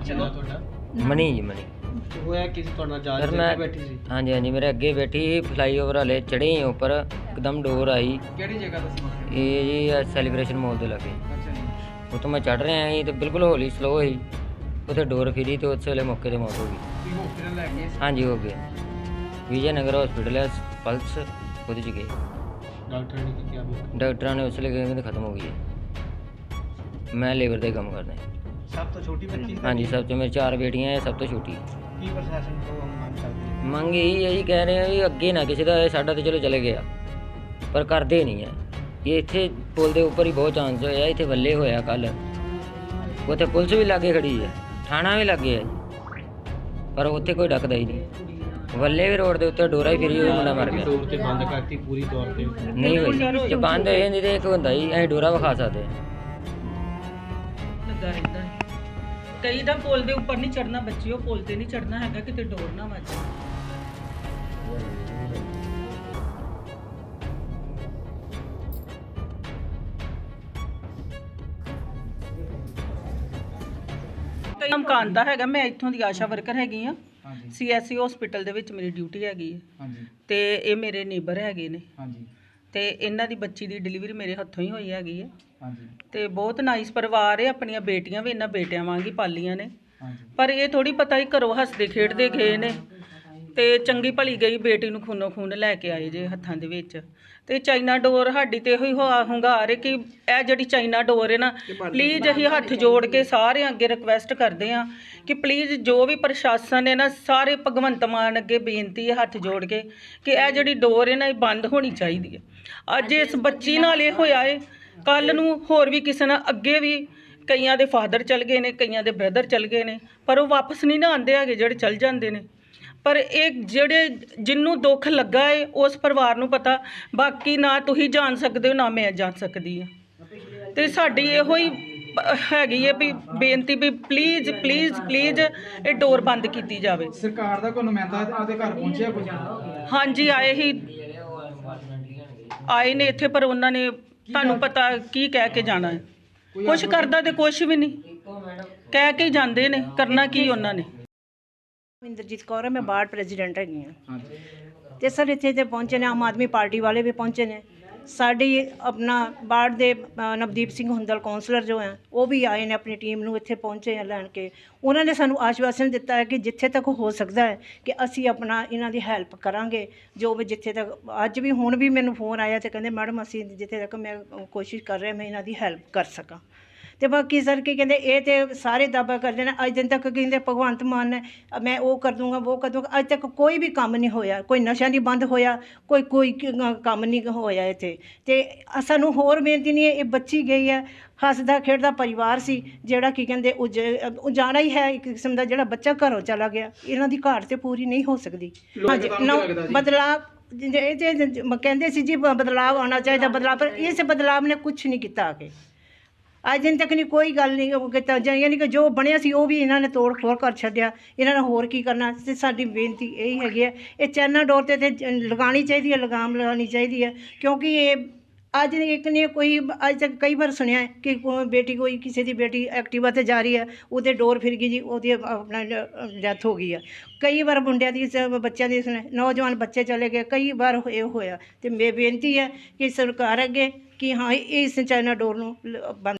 ਅੱਛਾ ਨਾ ਤੁਹਾਡਾ? ਮਨੀ ਜੀ ਮਨੀ। ਹੋਇਆ ਕਿਸੇ ਤੁਹਾਡੇ ਨਾਲ ਜਾ ਸਰ ਬੈਠੀ ਸੀ? ਹਾਂਜੀ ਹਾਂਜੀ ਮੇਰੇ ਅੱਗੇ ਬੈਠੀ ਸੀ ਫਲਾਈਓਵਰ ਵਾਲੇ ਚੜੇ ਹੀ ਉੱਪਰ ਇੱਕਦਮ ਡੋਰ ਆਈ। ਕਿਹੜੀ ਜਗ੍ਹਾ ਦਾ ਸੀ ਇਹ ਜੀ ਸੈਲੀਬ੍ਰੇਸ਼ਨ ਮਾਲ ਦੇ ਲਾਗੇ। ਅੱਛਾ ਜੀ। ਉਤੋਂ ਮੈਂ ਚੜ ਰਿਹਾ ਸੀ ਤੇ ਬਿਲਕੁਲ ਹੌਲੀ ਸਲੋ ਸੀ। ਉੱਥੇ ਡੋਰ ਫਿਰੀ ਤੇ ਉਸੇ ਵੇਲੇ ਮੌਕੇ ਤੇ ਮੌਤ ਹੋ ਗਈ। ਕੀ ਹਸਪੀਟਲ ਲੈ ਗਏ? ਹਾਂਜੀ ਹੋ ਗਿਆ ਵਿਜੇ ਨਗਰ ਹਸਪੀਟਲ ਹੈ ਪਲਸ ਉਹਦੇ ਚ ਗਏ। ਡਾਕਟਰ ਨੇ ਕੀ ਕਿਹਾ? ਡਾਕਟਰਾਂ ਨੇ ਉਸੇ ਵੇਲੇ ਕਹਿੰਦੇ ਖਤਮ ਹੋ ਗਈ ਹੈ। ਮੈਂ ਲੇਬਰ ਦਾ ਹੀ ਕੰਮ ਕਰਦਾ ਸਭ ਤੋਂ ਛੋਟੀ ਬੱਚੀ ਹਾਂਜੀ ਸਭ ਤੋਂ ਮੇਰੇ ਚਾਰ ਬੇਟੀਆਂ ਹੈ ਸਭ ਤੋਂ ਛੋਟੀ ਕੀ ਪ੍ਰਸ਼ਾਸਨ ਤੋਂ ਮੰਗ ਕਰਦੇ ਹੋ? ਮੰਗ ਇਹੀ ਹੈ ਜੀ ਕਹਿ ਰਹੇ ਆ ਵੀ ਅੱਗੇ ਨਾ ਕਿਸੇ ਦਾ ਹੋਏ, ਸਾਡਾ ਤੇ ਚਲੋ ਚਲੇ ਗਿਆ। ਪਰ ਕਰਦੇ ਨਹੀਂ ਹੈ। ਇਹ ਇੱਥੇ ਪੁਲ ਦੇ ਉੱਪਰ ਹੀ ਬਹੁਤ ਚਾਂਸ ਹੋਇਆ ਇੱਥੇ ਵੱਲੇ ਹੋਇਆ ਕੱਲ ਉੱਥੇ ਪੁਲਿਸ ਵੀ ਲਾਗੇ ਖੜੀ ਹੈ ਥਾਣਾ ਵੀ ਲੱਗੇ ਹੈ। ਜੀ ਪਰ ਉੱਥੇ ਕੋਈ ਡੱਕਦਾ ਹੀ ਨਹੀਂ। ਵੱਲੇ ਵੀ ਰੋਡ ਦੇ ਉੱਤੇ ਡੋਰਾ ਹੀ ਫਿਰੀ ਹੋਈ ਮੁੰਡਾ ਮਰ ਗਿਆ। ਤੇ ਬੰਦ ਕਰਤੀ ਪੂਰੀ ਤੌਰ ਤੇ। ਨਹੀਂ ਹੋਈ। ਜੇ ਬੰਦ ਹੋਏ ਨਹੀਂ ਤੇ ਇੱਕ ਹੁੰਦਾ ਹੀ ਅਸੀਂ ਡੋਰਾ ਵਿਖਾ ਸਕਦੇ ਹਾਂ। ਲੱਗਾ ਰਹਿੰਦਾ ਹੈ। ਕਈ ਦਾ ਪੁਲ ਦੇ ਉੱਪਰ ਨਹੀਂ ਚੜਨਾ ਬੱਚਿਓ ਪੁਲ ਤੇ ਨਹੀਂ ਚੜਨਾ ਹੈਗਾ ਕਿਤੇ ਡੋਰ ਨਾ ਵੱਜ। ਕੰਮ ਕਾਂਦਾ ਹੈਗਾ ਮੈਂ ਇੱਥੋਂ ਦੀ ਆਸ਼ਾ ਵਰਕਰ ਹੈਗੀ ਆ। ਹਾਂਜੀ। ਸੀਐਸਸੀ ਹਸਪੀਟਲ ਦੇ ਵਿੱਚ ਮੇਰੀ ਡਿਊਟੀ ਹੈਗੀ ਹੈ ਹਾਂਜੀ। ਤੇ ਇਹ ਮੇਰੇ ਨੇਬਰ ਹੈਗੇ ਨੇ। ਹਾਂਜੀ। ਤੇ ਇਹਨਾਂ ਦੀ ਬੱਚੀ ਦੀ ਡਿਲੀਵਰੀ ਮੇਰੇ ਹੱਥੋਂ ਹੀ ਹੋਈ ਹੈਗੀ ਹੈ। ਹਾਂਜੀ। ਤੇ ਬਹੁਤ ਨਾਈਸ ਪਰਿਵਾਰ ਹੈ ਆਪਣੀਆਂ ਬੇਟੀਆਂ ਵੀ ਇਹਨਾਂ ਬੇਟਿਆਂ ਵਾਂਗ ਹੀ ਪਾਲੀਆਂ ਨੇ। ਹਾਂਜੀ। ਪਰ ਇਹ ਥੋੜੀ ਪਤਾ ਹੀ ਘਰੋਂ ਹੱਸਦੇ ਖੇਡਦੇ ਗਏ ਨੇ। ਤੇ ਚੰਗੀ ਭਲੀ ਗਈ ਬੇਟੀ ਨੂੰ ਖੂਨੋ ਖੂਨ ਲੈ ਕੇ ਆਏ ਜੇ ਹੱਥਾਂ ਦੇ ਵਿੱਚ। ਤੇ ਚਾਈਨਾ ਡੋਰ ਸਾਡੀ ਤੇ ਇਹੋ ਹੁੰਗਾਰ ਹੈ ਕਿ ਇਹ ਜਿਹੜੀ ਚਾਈਨਾ ਡੋਰ ਹੈ ਨਾ ਪਲੀਜ਼ ਅਸੀਂ ਹੱਥ ਜੋੜ ਕੇ ਸਾਰਿਆਂ ਅੱਗੇ ਰਿਕਵੈਸਟ ਕਰਦੇ ਹਾਂ ਕਿ ਪਲੀਜ਼ ਜੋ ਵੀ ਪ੍ਰਸ਼ਾਸਨ ਹੈ ਨਾ ਸਾਰੇ ਭਗਵੰਤ ਮਾਨ ਅੱਗੇ ਬੇਨਤੀ ਹੈ ਹੱਥ ਜੋੜ ਕੇ ਕਿ ਇਹ ਜਿਹੜੀ ਡੋਰ ਹੈ ਨਾ ਇਹ ਬੰਦ ਹੋਣੀ ਚਾਹੀਦੀ ਹੈ। ਅੱਜ ਇਸ ਬੱਚੀ ਨਾਲ ਇਹ ਹੋਇਆ ਹੈ ਕੱਲ ਨੂੰ ਹੋਰ ਵੀ ਕਿਸੇ ਨਾਲ ਅੱਗੇ ਵੀ ਕਈਆਂ ਦੇ ਫਾਦਰ ਚਲ ਗਏ ਨੇ ਕਈਆਂ ਦੇ ਬ੍ਰਦਰ ਚਲ ਗਏ ਨੇ ਪਰ ਉਹ ਵਾਪਸ ਨਹੀਂ ਨਾ ਆਉਂਦੇ ਹੈਗੇ ਜਿਹੜੇ ਚਲ ਜਾਂਦੇ ਨੇ। ਪਰ ਇਹ ਜਿਹੜੇ ਜਿੰਨੂੰ ਦੁੱਖ ਲੱਗਾ ਏ ਉਸ ਪਰਿਵਾਰ ਨੂੰ ਪਤਾ ਬਾਕੀ ਨਾ ਤੁਸੀਂ ਜਾਣ ਸਕਦੇ ਹੋ ਨਾ ਮੈਂ ਜਾਣ ਸਕਦੀ ਹਾਂ। ਤੇ ਸਾਡੀ ਇਹੋ ਹੀ ਹੈਗੀ ਹੈ ਵੀ ਬੇਨਤੀ ਵੀ ਪਲੀਜ਼ ਪਲੀਜ਼ ਪਲੀਜ਼ ਇਹ ਡੋਰ ਬੰਦ ਕੀਤੀ ਜਾਵੇ। ਸਰਕਾਰ ਦਾ ਕੋਈ ਨੁਮਾਇੰਦਾ ਆਪਦੇ ਘਰ ਪਹੁੰਚਿਆ ਕੋਈ? ਹਾਂਜੀ ਆਏ ਹੀ ਆਏ ਨੇ ਇੱਥੇ ਪਰ ਉਹਨਾਂ ਨੇ ਤੁਹਾਨੂੰ ਪਤਾ ਕੀ ਕਹਿ ਕੇ ਜਾਣਾ ਹੈ ਕੁਝ ਕਰਦਾ ਤੇ ਕੁਝ ਵੀ ਨਹੀਂ। ਕਹਿ ਕੇ ਹੀ ਜਾਂਦੇ ਨੇ ਕਰਨਾ ਕੀ ਉਹਨਾਂ ਨੇ। ਇੰਦਰਜੀਤ ਕੌਰ ਹੈ ਮੈਂ ਬਾਰਡ ਪ੍ਰੈਜ਼ੀਡੈਂਟ ਹੈਗੀ ਹਾਂ। ਤੇ ਸਰ ਇੱਥੇ ਤੇ ਪਹੁੰਚੇ ਨੇ ਆਮ ਆਦਮੀ ਪਾਰਟੀ ਵਾਲੇ ਵੀ ਪਹੁੰਚੇ ਨੇ। ਸਾਡੀ ਆਪਣਾ ਬਾਰਡ ਦੇ ਅ, ਨਵਦੀਪ ਸਿੰਘ ਹੁੰਦਲ ਕਾਉਂਸਲਰ ਜੋ ਹੈ ਉਹ ਵੀ ਆਏ ਨੇ ਆਪਣੀ ਟੀਮ ਨੂੰ ਇੱਥੇ ਪਹੁੰਚੇ ਆ ਲੈਣ ਕੇ। ਉਹਨਾਂ ਨੇ ਸਾਨੂੰ ਆਸ਼ਵਾਸਨ ਦਿੱਤਾ ਹੈ ਕਿ ਜਿੱਥੇ ਤੱਕ ਹੋ ਸਕਦਾ ਹੈ ਕਿ ਅਸੀਂ ਆਪਣਾ ਇਹਨਾਂ ਦੀ ਹੈਲਪ ਕਰਾਂਗੇ। ਜੋ ਵੀ ਜਿੱਥੇ ਤੱਕ ਅੱਜ ਵੀ ਹੁਣ ਵੀ ਮੈਨੂੰ ਫੋਨ ਆਇਆ ਤੇ ਕਹਿੰਦੇ ਮੈਡਮ ਅਸੀਂ ਜਿੱਥੇ ਤੱਕ ਮੈਂ ਕੋਸ਼ਿਸ਼ ਕਰ ਰਿਹਾ ਮੈਂ ਇਹਨਾਂ ਦੀ ਹੈਲਪ ਕਰ ਸਕਾਂ। ਤੇ ਬਾਕੀ ਸਰ ਕੀ ਕਹਿੰਦੇ ਇਹ ਤੇ ਸਾਰੇ ਦਾਅਵਾ ਕਰਦੇ ਨੇ ਅੱਜ ਦਿਨ ਤੱਕ ਕਹਿੰਦੇ ਭਗਵੰਤ ਮਾਨ ਨੇ ਮੈਂ ਉਹ ਕਰ ਦੂੰਗਾ ਉਹ ਕਰ ਦੂੰਗਾ ਅੱਜ ਤੱਕ ਕੋਈ ਵੀ ਕੰਮ ਨਹੀਂ ਹੋਇਆ ਕੋਈ ਨਸ਼ਾ ਨਹੀਂ ਬੰਦ ਹੋਇਆ ਕੋਈ ਕੋਈ ਕੰਮ ਨਹੀਂ ਹੋਇਆ ਇੱਥੇ। ਤੇ ਸਾਨੂੰ ਹੋਰ ਬੇਨਤੀ ਨਹੀਂ ਹੈ ਇਹ ਬੱਚੀ ਗਈ ਹੈ ਹੱਸਦਾ ਖੇਡਦਾ ਪਰਿਵਾਰ ਸੀ ਜਿਹੜਾ ਕੀ ਕਹਿੰਦੇ ਉਜ ਉਜਾੜਾ ਹੀ ਹੈ ਇੱਕ ਕਿਸਮ ਦਾ ਜਿਹੜਾ ਬੱਚਾ ਘਰੋਂ ਚਲਾ ਗਿਆ ਇਹਨਾਂ ਦੀ ਘਾਟ ਤੇ ਪੂਰੀ ਨਹੀਂ ਹੋ ਸਕਦੀ। ਹਾਂਜੀ ਜੇ। ਇਹ ਕਹਿੰਦੇ ਸੀ ਜੀ ਬ- ਬਦਲਾਵ ਆਉਣਾ ਚਾਹੀਦਾ ਬਦਲਾਵ ਪਰ ਇਸ ਬਦਲਾਵ ਨੇ ਕੁਝ ਨਹੀਂ ਕੀਤਾ ਆ ਕੇ ਅੱਜ ਦਿਨ ਤੱਕ ਨਹੀਂ ਕੋਈ ਗੱਲ ਨਹੀਂ ਉਹ ਕੀਤਾ। ਜਾਂ ਯਾਨੀ ਕਿ ਜੋ ਬਣਿਆ ਸੀ ਉਹ ਵੀ ਇਹਨਾਂ ਨੇ ਤੋੜ ਫੋੜ ਕਰ ਛੱਡਿਆ। ਇਹਨਾਂ ਨੇ ਹੋਰ ਕੀ ਕਰਨਾ? ਤੇ ਸਾਡੀ ਬੇਨਤੀ ਇਹ ਹੈਗੀ ਹੈ। ਇਹ ਚੈਨਾ ਡੋਰ ਤੇ ਤੇ ਲਗਾਉਣੀ ਚਾਹੀਦੀ ਹੈ, ਲਗਾਮ ਲਗਾਉਣੀ ਚਾਹੀਦੀ ਹੈ। ਕਿਉਂਕਿ ਇਹ ਅੱਜ ਇੱਕ ਨੇ ਕੋਈ ਅੱਜ ਤੱਕ ਕਈ ਵਾਰ ਸੁਣਿਆ ਹੈ ਕਿ ਕੋਈ ਬੇਟੀ ਕੋਈ ਕਿਸੇ ਦੀ ਬੇਟੀ ਐਕਟਿਵਾ ਤੇ ਜਾ ਰਹੀ ਹੈ, ਉਹਦੇ ਡੋਰ ਫਿਰ ਗਈ ਜੀ, ਉਹਦੀ ਆਪਣਾ ਡੈਥ ਹੋ ਗਈ ਹੈ। ਕਈ ਵਾਰ ਮੁੰਡਿਆਂ ਦੀ ਬੱਚਿਆਂ ਦੀ ਸੁਣਿਆ, ਨੌਜਵਾਨ ਬੱਚੇ ਚਲੇ ਗਏ, ਕਈ ਵਾਰ ਇਹ ਹੋਇਆ। ਤੇ ਮੇ ਬੇਨਤੀ ਹੈ ਕਿ ਸਰਕਾਰ ਅੱਗੇ ਕਿ ਹਾਂ, ਇਸ ਚਾਈਨਾ ਡੋਰ ਨੂੰ ਲ- ਬੰਦ